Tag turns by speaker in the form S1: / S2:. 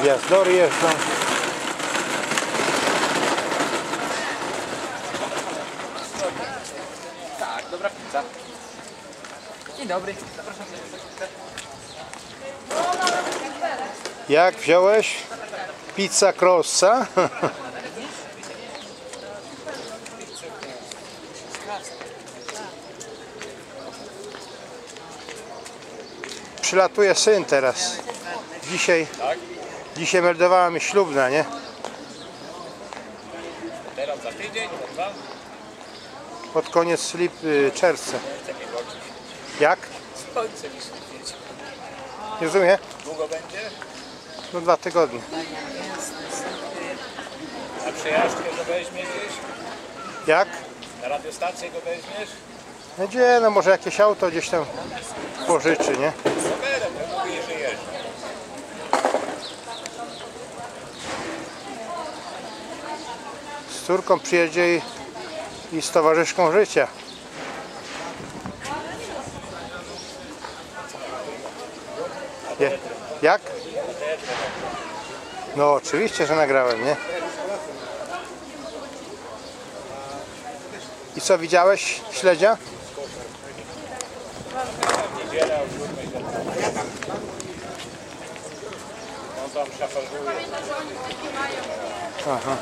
S1: Gwiazdory jeżdżą.
S2: Tak, dobra pizza. Dzień dobry, zapraszam.
S1: Jak wziąłeś? Pizza Crossa? Przylatuje syn teraz. Dzisiaj, dzisiaj meldowała mi ślubna, nie?
S3: Teraz za tydzień, dwa.
S1: Pod koniec lip, czerwca. Jak?
S3: Słońce mi świecić.
S1: Nie rozumiem?
S3: Długo będzie?
S1: No dwa tygodnie.
S3: Na przejażdżkę go weźmie gdzieś?
S1: Jak?
S3: Na radiostację go weźmiesz?
S1: No gdzie? No może jakieś auto gdzieś tam pożyczy, nie? Córką przyjedzie i, i z towarzyszką życia. Je, jak? No oczywiście, że nagrałem, nie? I co, widziałeś śledzia?
S3: On tam szafarzuje.
S1: Aha.